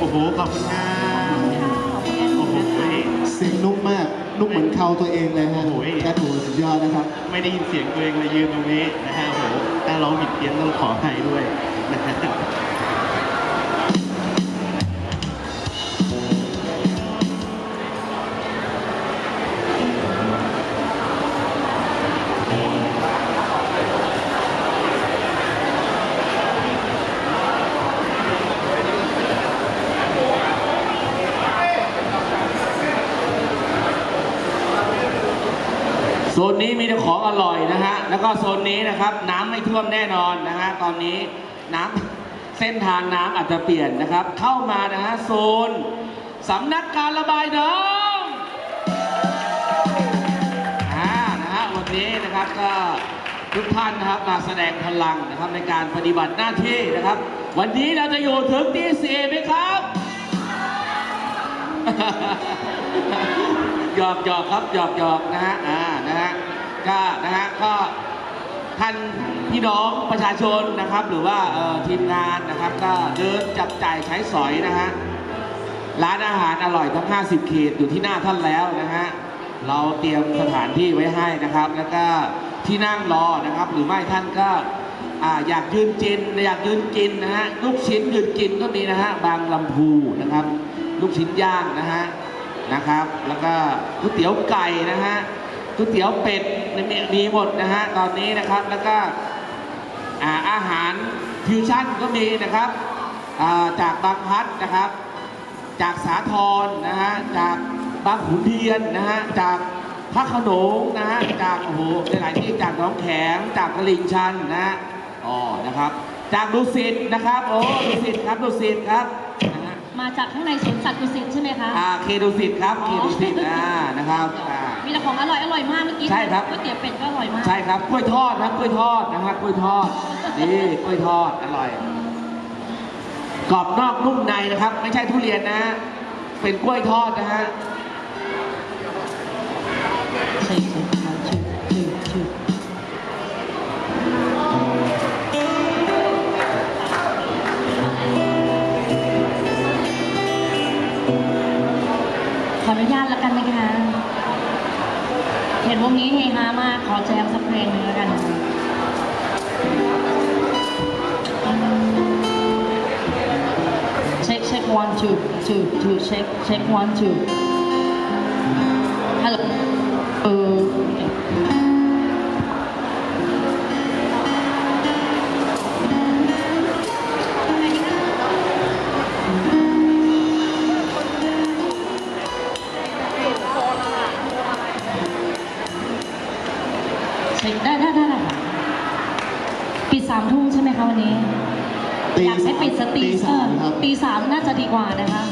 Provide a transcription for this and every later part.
โอ้โห ขอบคุณครับค่ะขอบคุณแอนโอ้นูโหนะคะเสียงนุ่มมาก นุ่มเหมือนเขาตัวเองเลยฮะโอ้ยแกถูสุดยอดนะครับ ไม่ได้ยินเสียงตัวเองเลยยืนตรงนี้นะฮะ โอ้โหถ้าร้องผิดเพี้ยนต้องขออภัยด้วยนะฮะ โซนนี้มีแต่ของอร่อยนะฮะ แล้วก็โซนนี้นะครับน้ำไม่ท่วมแน่นอนนะฮะ ตอนนี้น้ำเส้นทางน้ำอาจจะเปลี่ยนนะครับ เข้ามานะฮะโซนสำนักการระบายน้ำอ่านะฮะวันนี้นะครับก็ทุกท่านนะครับมาแสดงพลังนะครับในการปฏิบัติหน้าที่นะครับ วันนี้เราจะอยู่ถึงตีสี่ไหมครับหยอกหยอกครับหยอกหยอกนะฮะอ่านะฮะ ก็นะฮะก็ท่านพี่น้องประชาชนนะครับ หรือว่าทีมงานนะครับก็เดินจับจ่ายใช้สอยนะฮะร้านอาหารอร่อยทั้ง 50 เขตอยู่ที่หน้าท่านแล้วนะฮะเราเตรียมสถานที่ไว้ให้นะครับ แล้วก็ที่นั่งรอนะครับ หรือไม่ท่านก็ออยากยืนกินอยากยืนกินนะฮะลูกชิ้นยืนกินก็มีนะฮะบางลำพูนะครับ ลูกชิ้นย่างนะฮะนะครับ แล้วก็ก๋วยเตี๋ยวไก่นะฮะ ก๋วยเตี๋ยวเป็ดมีมีหมดนะฮะตอนนี้นะครับแล้วก็อ่าอาหารฟิวชั่นก็มีนะครับอ่าจากบางพลัดนะครับ จากสาทรนะฮะจากบางขุนเทียนนะฮะจากพระโขนงนะฮะจากโอ้โหหลายๆที่จากหน้องแขมจากตลิ่งชันนะฮะอ๋อนะครับจากดุสิตนะครับโอ้ดุสิตครับดุสิตครับนะฮะมาจากข้างในสวนสัตว์ดุสิตใช่ไหมคะอ่าเคดุสิตครับอ๋อเคดุสิตอ่านะครับอ่า มีแต่ของอร่อยอร่อยมากเมื่อกี้ใช่ครับ ก๋วยเตี๋ยวเป็ดก็อร่อยมากใช่ครับกล้วยทอดนะกล้วยทอดนะครับกล้วยทอดนี่กล้วยทอดอร่อยกรอบนอกนุ่มในนะครับ ไม่ใช่ทุเรียนนะฮะเป็นกล้วยทอดนะฮะ ใช่ใช่ เห็นวงนี้เฮฮามากขอแจมสักเพลงหนึงแล้วกันเช็คเช็ค one two two two เช็คเช็ค one two ฮัลโหลเออ อยากให้ปิดสตรีตีสามครับเออตีสามน่าจะดีกว่านะคะ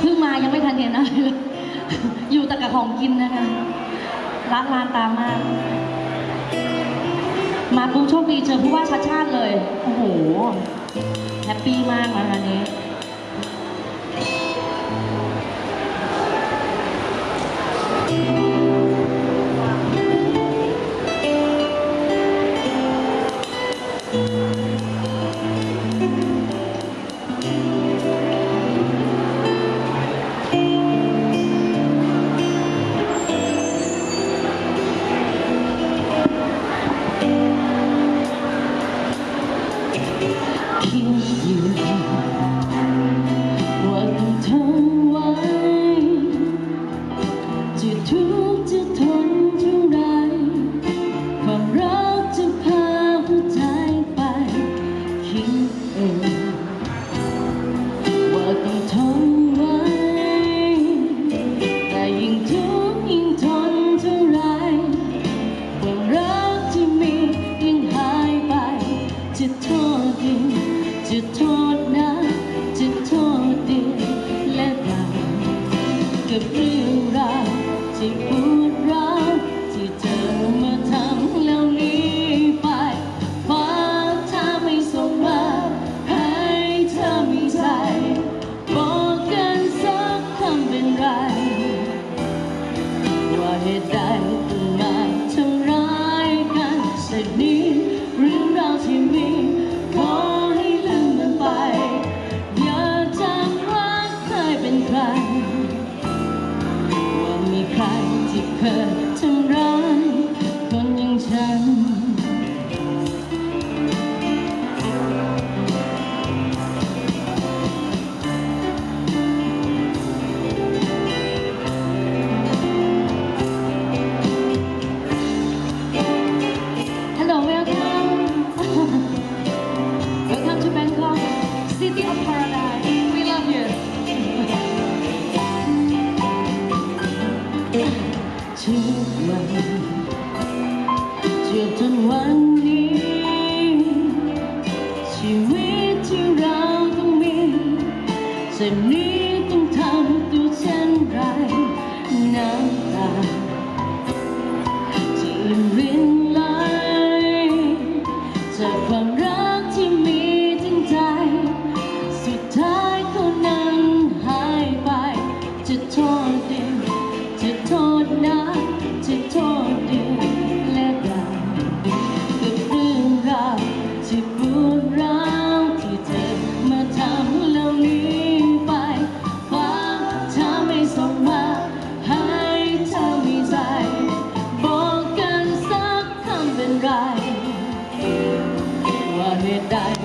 เพิ่งมายังไม่ทันเห็นอะไรเลยอยู่แต่กับของกินนะคะรักลานตามมาก มาปุ๊บโชคดีเจอผู้ว่าชัดชาติเลย โอ้โห แฮปปี้มากนะคะอัน เหตุใดต้องมาทำร้ายกันเสร็จนี้เรื่องราวที่มีขอให้ลืมมันไป อย่าจำรักเคยเป็นใคร ว่ามีใครที่เคย นวันนี้ ชีวิตที่เราต้องมีจะนี้ต้องทำตัวเช่นไรน้ำตาที่รินไหลจากความรักที่มีทั้งใจ สุดท้ายคานั้นหายไปจะทอดเดิน